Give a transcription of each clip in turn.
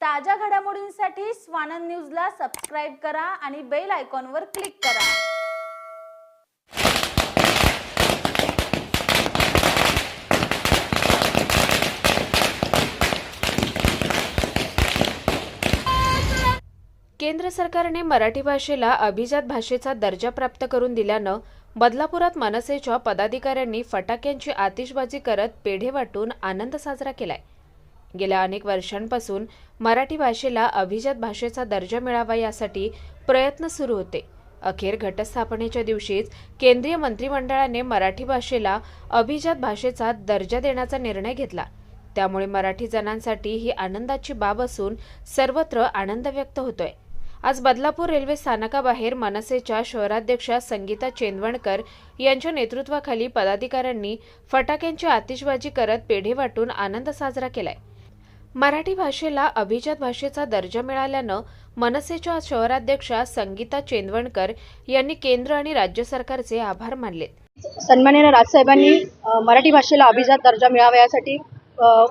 ताज्या घडामोडींसाठी स्वानंद न्यूजला सबस्क्राईब करा आणि बेल आयकॉनवर क्लिक करा. केंद्र सरकारने मराठी भाषेला अभिजात भाषेचा दर्जा प्राप्त करून दिल्यानं बदलापुरात मनसेच्या पदाधिकाऱ्यांनी फटाक्यांची आतिषबाजी करत पेढे वाटून आनंद साजरा केलाय. गेल्या अनेक वर्षांपासून मराठी भाषेला अभिजात भाषेचा दर्जा मिळावा यासाठी प्रयत्न सुरू होते. अखेर घटस्थापनेच्या दिवशीच केंद्रीय मंत्रिमंडळाने मराठी भाषेला अभिजात भाषेचा दर्जा देण्याचा निर्णय घेतला. त्यामुळे मराठी जणांसाठी ही आनंदाची बाब असून सर्वत्र आनंद व्यक्त होतोय. आज बदलापूर रेल्वे स्थानकाबाहेर मनसेच्या शहराध्यक्षा संगीता चेंदवणकर यांच्या नेतृत्वाखाली पदाधिकाऱ्यांनी फटाक्यांची आतिषबाजी करत पेढे वाटून आनंद साजरा केलाय. मराठी भाषेला अभिजात भाषेचा दर्जा मिळाल्यानं मनसेच्या शहराध्यक्षा संगीता चेंदवणकर यांनी केंद्र आणि राज्य सरकारचे आभार मानले सन्माननीय राजसाहेबांनी मराठी भाषेला अभिजात दर्जा मिळावा यासाठी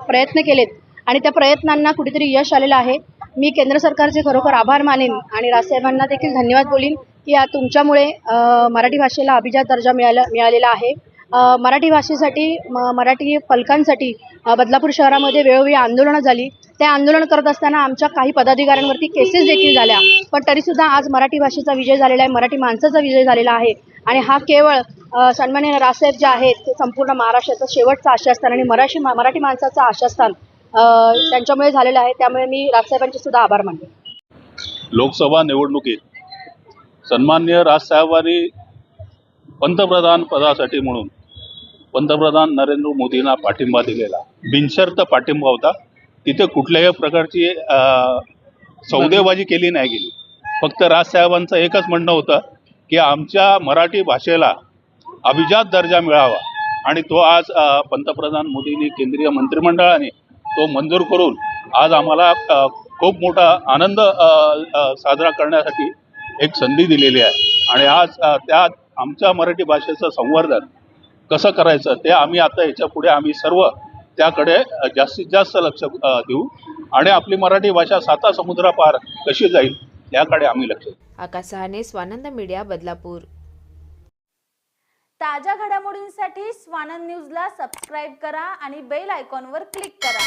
प्रयत्न केलेत आणि त्या प्रयत्नांना कुठेतरी यश आलेलं आहे. मी केंद्र सरकारचे खरोखर आभार मानेन आणि राजसाहेबांना देखील धन्यवाद बोलीन की या तुमच्यामुळे मराठी भाषेला अभिजात दर्जा मिळाला मिळालेला आहे. मराठी भाषेसाठी म मराठी फलकांसाठी बदलापूर शहरामध्ये वेळोवेळी आंदोलनं झाली. ते आंदोलन करत असताना आमच्या काही पदाधिकाऱ्यांवरती केसेस देखील झाल्या. पण तरीसुद्धा आज मराठी भाषेचा विजय झालेला आहे मराठी माणसाचा विजय झालेला आहे. आणि हा केवळ सन्मान्य सन्माननीय जे आहेत ते संपूर्ण महाराष्ट्राचं शेवटचं आशास्थान आणि मराठी मराठी माणसाचं आशास्थान त्यांच्यामुळे झालेलं आहे. त्यामुळे मी राजसाहेबांचे सुद्धा आभार मानले लोकसभा निवडणुकीत सन्मान्य राजसाहेबांनी पंतप्रधान पदासाठी म्हणून पंतप्रधान नरेंद्र मोदींना पाठिंबा दिलेला. बिनशर्त पाठिंबा होता. तिथे कुठल्याही प्रकारची सौदेबाजी केली नाही गेली. फक्त राजसाहेबांचं एकच म्हणणं होतं की आमच्या मराठी भाषेला अभिजात दर्जा मिळावा. आणि तो आज पंतप्रधान मोदींनी केंद्रीय मंत्रिमंडळाने तो मंजूर करून आज आम्हाला खूप मोठा आनंद साजरा करण्यासाठी एक संधी दिलेली आहे. आणि आज त्यात आमच्या मराठी भाषेचं संवर्धन कसं करायचं ते आम्ही आता याच्यापुढे आम्ही सर्व त्याकडे जास्तीत जास्त लक्ष देऊ. आणि आपली मराठी भाषा साता समुद्रापार कशी जाईल याकडे आम्ही लक्ष देऊ. आकाश सहाने स्वानंद मीडिया बदलापूर. ताज्या घडामोडींसाठी स्वानंद न्यूजला सबस्क्राईब करा आणि बेल आयकॉनवर क्लिक करा.